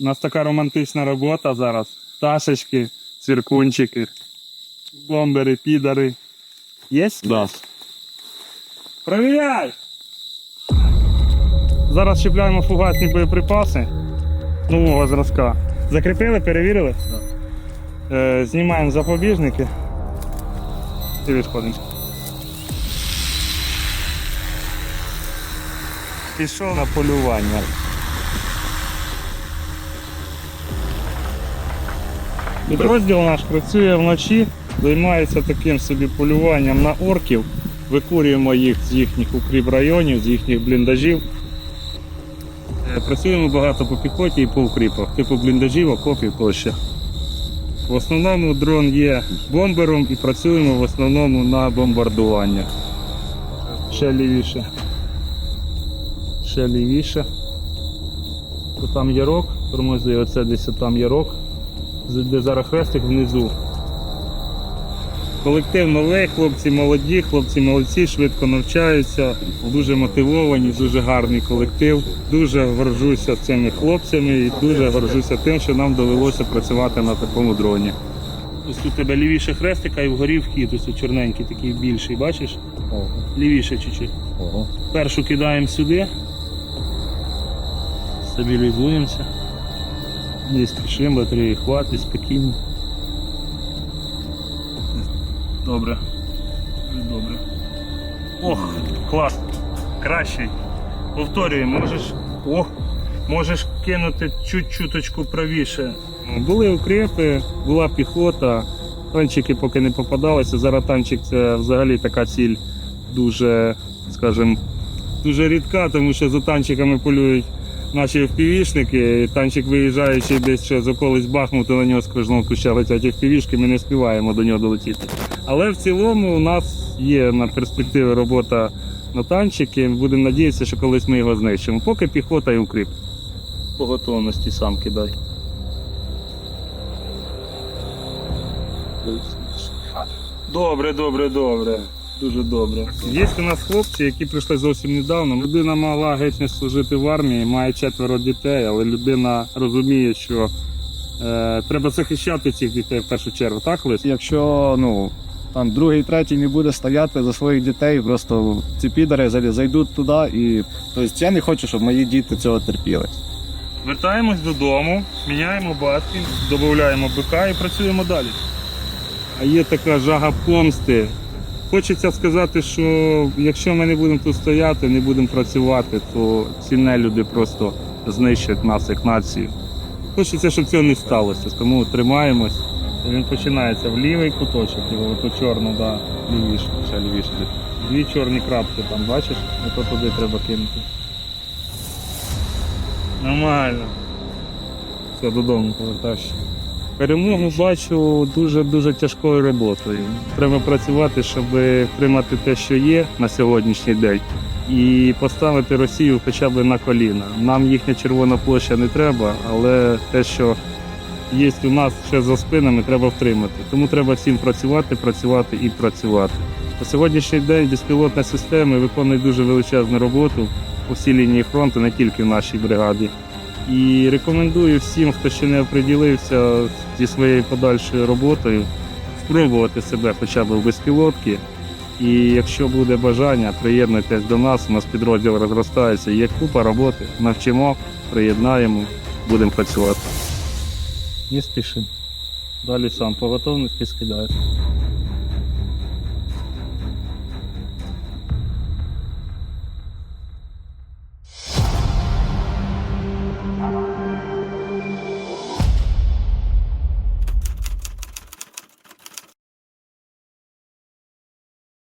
У нас така романтична робота зараз. Пташечки, цвіркунчики, бомбери, підари. Є? Да. Провіряй! Зараз чіпляємо фугасні боєприпаси нового зразка. Закріпили, перевірили? Е, знімаємо запобіжники і відходимо. Пішов на полювання. Підрозділ наш працює вночі, займається таким собі полюванням на орків. Викурюємо їх з їхніх укріп районів, з їхніх бліндажів. Е, Працюємо багато по піхоті і по укріпах, типу бліндажів, окопів тощо. В основному дрон є бомбером і працюємо в основному на бомбардування. Ще лівіше. Ще лівіше. То там ярок, тормози, оце десь там ярок, де зараз хрестик внизу. Колектив новий, хлопці молоді, хлопці молодці, швидко навчаються, дуже мотивовані, дуже гарний колектив. Дуже горжуся цими хлопцями і дуже горжуся тим, що нам довелося працювати на такому дроні. Ось тут у тебе лівіше хрестика і вгорі вхід, ось чорненький, такий більший, бачиш? Ого. Лівіше чуть-чуть. Першу кидаємо сюди. Стабілізуємося. Не спішимо, батареї хватить, спокійно. Добре. Добре. Ох, клас. Кращий. Повторюємо, можеш. Ох, можеш кинути чуть-чуточку правіше. Були укріпи, була піхота, танчики поки не попадалися. Зараз танчик це взагалі така ціль дуже, скажімо, дуже рідка, тому що за танчиками полюють наші впівішники. Танчик виїжджаючи десь ще з околиць Бахмуту, на нього з кожного куща летять впівішки, ми не співаємо до нього долетіти. Але в цілому у нас є на перспективи робота на танчики. Будемо надіятися, що колись ми його знищимо. Поки піхота і укріп. По готовності сам кидай. Добре, добре, добре. Дуже добре. Є у нас хлопці, які прийшли зовсім недавно. Людина мала геть не служити в армії, має четверо дітей, але людина розуміє, що е, треба захищати цих дітей в першу чергу, так, Лис? Якщо ну, там другий, третій не буде стояти за своїх дітей, просто ці підари зайдуть туди і. Тобто я не хочу, щоб мої діти цього терпіли. Вертаємось додому, міняємо батки, додаємо бика і працюємо далі. А є така жага помсти. Хочеться сказати, що якщо ми не будемо тут стояти, не будемо працювати, то ці нелюди просто знищать нас як націю. Хочеться, щоб цього не сталося, тому тримаємось. Він починається в лівий куточок, його ото чорно, да, лівіше, ще лівіше. Дві чорні крапки там, бачиш? Ото туди треба кинути. Нормально. Все, додому повертаюся. Перемогу бачу дуже-дуже тяжкою роботою. Треба працювати, щоб втримати те, що є на сьогоднішній день, і поставити Росію хоча б на коліна. Нам їхня червона площа не треба, але те, що є у нас ще за спинами, треба втримати. Тому треба всім працювати, працювати і працювати. На сьогоднішній день безпілотні системи виконують дуже величезну роботу по всій лінії фронту, не тільки в нашій бригаді. І рекомендую всім, хто ще не оприділився зі своєю подальшою роботою, спробувати себе хоча б в безпілотки. І якщо буде бажання, приєднуйтесь до нас. У нас підрозділ розростається. Є купа роботи. Навчимо, приєднаємо, будемо працювати. Не спіши. Далі сам по готовності скидаєш.